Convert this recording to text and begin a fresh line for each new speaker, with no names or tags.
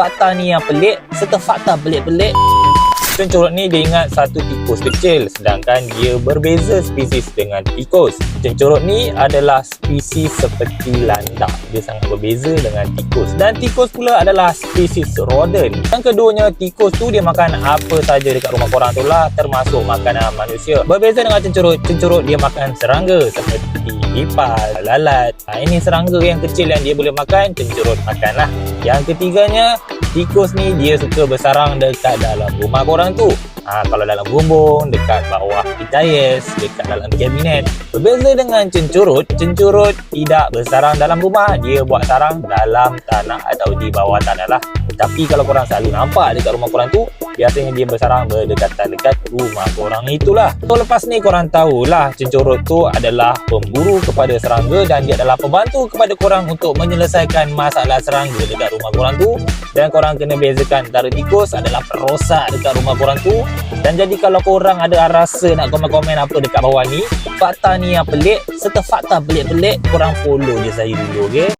fakta ni yang pelik serta fakta pelik-pelik. Cencorot ni dia ingat satu tikus kecil sedangkan dia berbeza spesies dengan tikus. Cencorot ni adalah spesies seperti landak. Dia sangat berbeza dengan tikus. Dan tikus pula adalah spesies rodent. Yang keduanya tikus tu dia makan apa saja dekat rumah korang tu lah termasuk makanan manusia. Berbeza dengan cencorot, cencorot dia makan serangga seperti lipas, lalat. Ha, ini serangga yang kecil yang dia boleh makan, cencorot makan lah. Yang ketiganya, tikus ni dia suka bersarang dekat dalam rumah korang tu. Ha, kalau dalam bumbung, dekat bawah pitayes, dekat dalam kabinet. Berbeza dengan cencurut, cencurut tidak bersarang dalam rumah. Dia buat sarang dalam tanah atau di bawah tanah lah. Tapi kalau korang selalu nampak dekat rumah korang tu, biasanya dia bersarang berdekatan dekat rumah korang itulah. So lepas ni korang tahulah cencurut tu adalah pemburu kepada serangga dan dia adalah pembantu kepada korang untuk menyelesaikan masalah serangga dekat rumah korang tu. Dan korang kena bezakan antara tikus adalah perosak dekat rumah korang tu. Dan jadi kalau korang ada rasa nak komen-komen apa dekat bawah ni fakta ni yang pelik serta fakta pelik-pelik korang follow je saya dulu okay